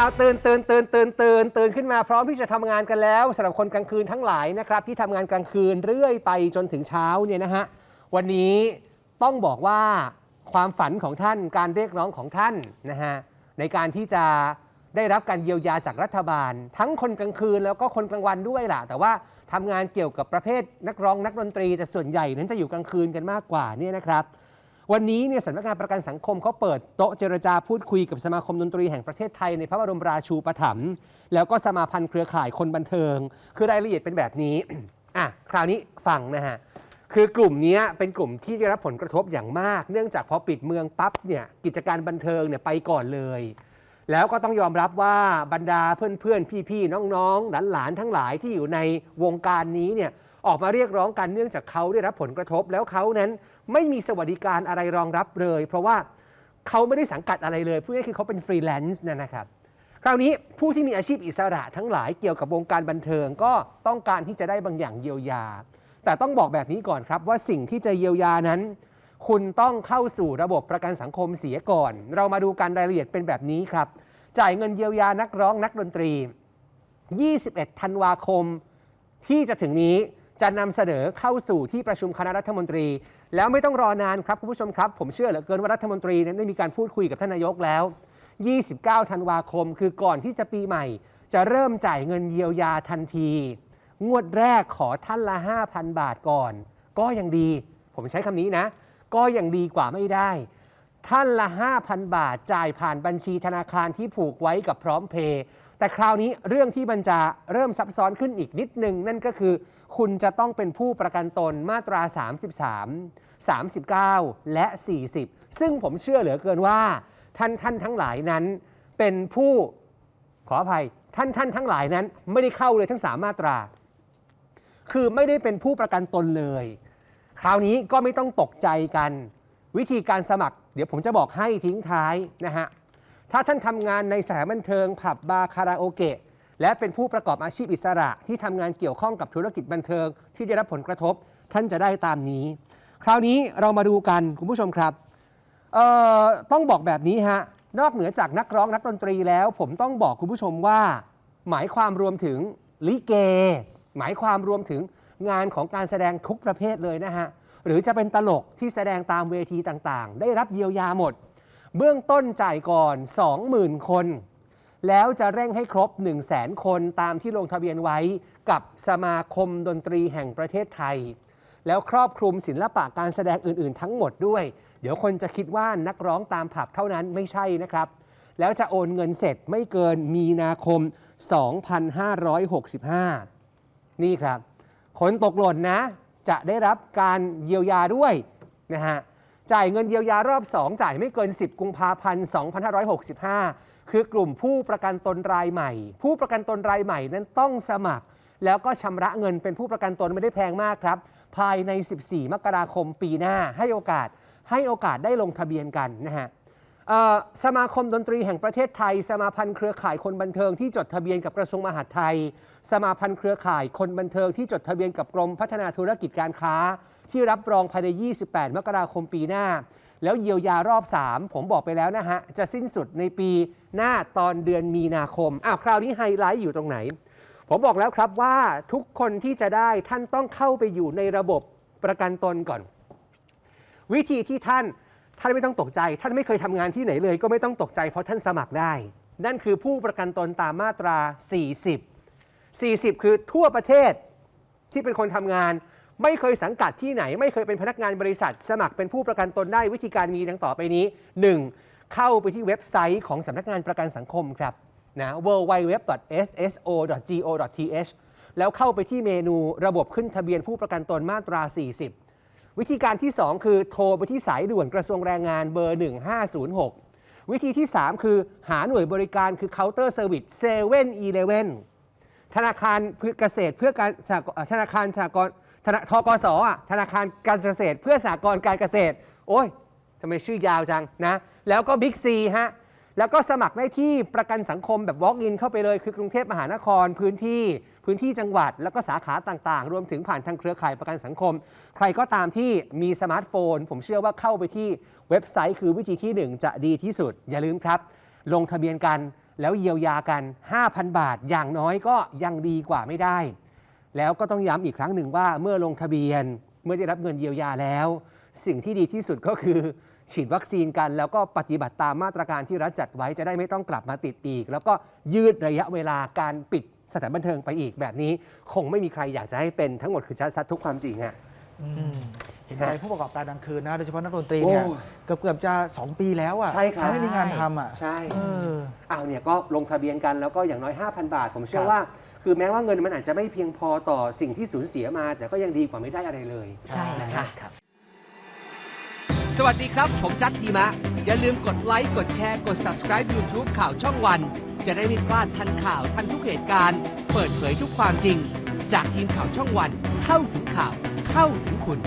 เอาตื่นตื่นตื่นตื่นตื่นตื่นขึ้นมาพร้อมที่จะทำงานกันแล้วสำหรับคนกลางคืนทั้งหลายนะครับ ที่ทำงานกลางคืนเรื่อยไปจนถึงเช้าเนี่ยนะฮะวันนี้ต้องบอกว่าความฝันของท่านการเรียกร้องของท่านนะฮะในการที่จะได้รับการเยียวยาจากรัฐบาล ทั้งคนกลางคืนแล้วก็คนกลางวันด้วยล่ะ แต่ว่าทำงานเกี่ยวกับประเภทนักร้องนักดนตรี แต่ส่วนใหญ่นั้นจะอยู่กลางคืนกันมากกว่าเนี่ยนะครับ วันนี้เนี่ยสำนักงานประกันสังคมเขาเปิดโต๊ะเจรจาพูดคุยกับสมาคมดนตรีแห่งประเทศไทยในพระบรมราชูปถัมภ์แล้วก็สมาพันธ์เครือข่ายคนบันเทิง คือรายละเอียดเป็นแบบนี้ อะคราวนี้ฟังนะฮะคือกลุ่มนี้เป็นกลุ่มที่ได้รับผลกระทบอย่างมาก เนื่องจากพอปิดเมืองปั๊บเนี่ยกิจการบันเทิงเนี่ยไปก่อนเลย แล้วก็ต้องยอมรับว่าบรรดาเพื่อนๆ พี่ๆ น้องๆ หลานๆ ทั้งหลายที่อยู่ในวงการนี้เนี่ยออกมาเรียกร้องกันเนื่องจากเขาได้รับผลกระทบ แล้วเขานั้น ไม่มีสวัสดิการอะไรรองรับเลย เพราะว่าเขาไม่ได้สังกัดอะไรเลยพูดง่ายคือเขาเป็นฟรีแลนซ์นะนะครับ คราวนี้ผู้ที่มีอาชีพอิสระทั้งหลายเกี่ยวกับวงการบันเทิงก็ต้องการที่จะได้บางอย่างเยียวยา แต่ต้องบอกแบบนี้ก่อนครับว่าสิ่งที่จะเยียวยานั้น คุณต้องเข้าสู่ระบบประกันสังคมเสียก่อน เรามาดูการรายละเอียดเป็นแบบนี้ครับ จ่ายเงินเยียวยานักร้องนักดนตรี 21 ธันวาคมที่จะถึงนี้ จะนำเสนอเข้าสู่ที่ประชุมคณะรัฐมนตรี แล้วไม่ต้องรอนานครับคุณผู้ชมครับ ผมเชื่อเหลือเกินว่ารัฐมนตรีนั้นได้มีการพูดคุยกับท่านนายกแล้ว 29 ธันวาคม คือก่อนที่จะปีใหม่ จะเริ่มจ่ายเงินเยียวยาทันที งวดแรกขอท่านละ 5,000 บาทก่อน ก็ยังดี ผมใช้คำนี้นะ ก็ยังดีกว่าไม่ได้ ท่านละ 5,000 บาทจ่ายผ่านบัญชีธนาคารที่ผูกไว้กับพร้อมเพย์แต่คราวนี้เรื่องที่มันจะเริ่มซับซ้อนขึ้นอีกนิดนึงนั่นก็คือ คุณจะต้องเป็นผู้ประกันตนมาตรา 33 39 และ 40 ซึ่งผมเชื่อเหลือเกินว่า ท่านท่านทั้งหลายนั้น เป็นผู้ขออภัยท่านท่านทั้งหลายนั้น ไม่ได้เข้าเลยทั้ง 3 มาตรา คือไม่ได้เป็นผู้ประกันตนเลย คราวนี้ก็ไม่ต้องตกใจกัน วิธีการสมัคร เดี๋ยวผมจะบอกให้ทิ้งท้ายนะฮะถ้าท่านทำงานในสถานบันเทิงผับบาร์คาราโอเกะ และเป็นผู้ประกอบอาชีพอิสระที่ทำงานเกี่ยวข้องกับธุรกิจบันเทิงที่ได้รับผลกระทบท่านจะได้ตามนี้ คราวนี้เรามาดูกันคุณผู้ชมครับเอ่อต้องบอกแบบนี้ฮะนอกเหนือจากนักร้องนักดนตรีแล้ว ผมต้องบอกคุณผู้ชมว่า หมายความรวมถึงลิเก หมายความรวมถึงงานของการแสดงทุกประเภทเลยนะฮะหรือจะเป็นตลกที่แสดงตามเวทีต่างๆ ได้รับเยียวยาหมด เบื้องต้นจ่ายก่อน 20,000 คน แล้วจะเร่งให้ครบ 1 0 0 0 0แคนตามที่ลงทะเบียนไว้กับสมาคมดนตรีแห่งประเทศไทย แล้วครอบคลุมศิลปะการแสดงอื่นๆ ทั้งหมดด้วย เดี๋ยวคนจะคิดว่านักร้องตามผับเท่านั้นไม่ใช่นะครับ แล้วจะโอนเงินเสร็จไม่เกินมีนาคม 2565 นี่ครับคนตกหล่นนะ จะได้รับการเยียวยาด้วยนะฮะจ่ายเงินเยียวยารอบ 2 จ่ายไม่เกิน 10 กุมภาพันธ์ 2565 คือกลุ่มผู้ประกันตนรายใหม่ ผู้ประกันตนรายใหม่นั้นต้องสมัคร แล้วก็ชำระเงินเป็นผู้ประกันตนไม่ได้แพงมากครับ ภายใน 14 มกราคมปีหน้าให้โอกาสให้โอกาสได้ลงทะเบียนกันนะฮะสมาคมดนตรีแห่งประเทศไทย สมาพันธ์เครือข่ายคนบันเทิงที่จดทะเบียนกับกระทรวงมหาดไทย สมาพันธ์เครือข่ายคนบันเทิงที่จดทะเบียนกับกรมพัฒนาธุรกิจการค้า ที่รับรองภายใน 28 มกราคมปีหน้า แล้วเยียวยารอบ 3 ผมบอกไปแล้วนะฮะ จะสิ้นสุดในปีหน้าตอนเดือนมีนาคมอ้าวคราวนี้ไฮไลท์อยู่ตรงไหน ผมบอกแล้วครับว่าทุกคนที่จะได้ท่านต้องเข้าไปอยู่ในระบบประกันตนก่อน วิธีที่ท่านท่านไม่ต้องตกใจ ท่านไม่เคยทำงานที่ไหนเลย ก็ไม่ต้องตกใจเพราะท่านสมัครได้ นั่นคือผู้ประกันตนตามมาตรา 40 40 คือทั่วประเทศที่เป็นคนทำงาน ไม่เคยสังกัดที่ไหน ไม่เคยเป็นพนักงานบริษัท สมัครเป็นผู้ประกันตนได้วิธีการมีดังต่อไปนี้ 1. เข้าไปที่เว็บไซต์ของสำนักงานประกันสังคมครับนะ www.sso.go.th แล้วเข้าไปที่เมนูระบบขึ้นทะเบียนผู้ประกันตนมาตรา 40 วิธีการที่ 2 คือโทรไปที่สายด่วนกระทรวงแรงงานเบอร์ 1506 วิธีที่ 3 คือหาหน่วยบริการคือเคาน์เตอร์เซอร์วิสเซเว่นอีเลเว่นธนาคารเพื่อเกษตรเพื่อการธนาคารสหกร ธนาทกสอะธนาคารการเกษตร เพื่อสหกรการเกษตร โอ้ยทำไมชื่อยาวจังนะ แล้วก็บิ๊กซีฮะ แล้วก็สมัครได้ที่ประกันสังคมแบบ Walk-in เข้าไปเลย คือกรุงเทพมหานครพื้นที่ พื้นที่จังหวัด แล้วก็สาขาต่างๆ รวมถึงผ่านทางเครือข่ายประกันสังคม ใครก็ตามที่มีสมาร์ทโฟน ผมเชื่อว่าเข้าไปที่เว็บไซต์คือวิธีที่หนึ่งจะดีที่สุด อย่าลืมครับ ลงทะเบียนกันแล้วเยียวยากัน 5,000 บาทอย่างน้อยก็ยังดีกว่าไม่ได้ แล้วก็ต้องย้ำอีกครั้งหนึ่งว่าเมื่อลงทะเบียนเมื่อได้รับเงินเยียวยาแล้ว สิ่งที่ดีที่สุดก็คือ ฉีดวัคซีนกันแล้วก็ปฏิบัติตามมาตรการที่รัฐจัดไว้จะได้ไม่ต้องกลับมาติดอีก แล้วก็ยืดระยะเวลาการปิดสถานบันเทิงไปอีกแบบนี้ คงไม่มีใครอยากจะให้เป็นทั้งหมดคือชัดชัดทุกความจริงฮะอืมเห็นใจผู้ประกอบการกลางคืนนะโดยเฉพาะนักดนตรีเนี่ยโอ้เกือบเกือบๆจะ 2 ปีแล้วอะใช่ครับ ไม่มีงานทำอะใช่ เออ เอาเนี่ยก็ลงทะเบียนกันแล้วก็อย่างน้อย 5,000 บาท ผมเชื่คอรับว่า คือแม้ว่าเงินมันอาจจะไม่เพียงพอต่อสิ่งที่สูญเสียมา แต่ก็ยังดีกว่าไม่ได้อะไรเลยใช่ค่ะรับ สวัสดีครับ ผมจัดทีมะ อย่าลืมกดไลค์ กดแชร์ กด subscribe YouTube ข่าวช่องวัน จะได้ไม่พลาดทันข่าวทันทุกเหตุการณ์ เปิดเผยทุกความจริง จากทีมข่าวช่องวัน เข้าถึงข่าว เข้าถึงคุณ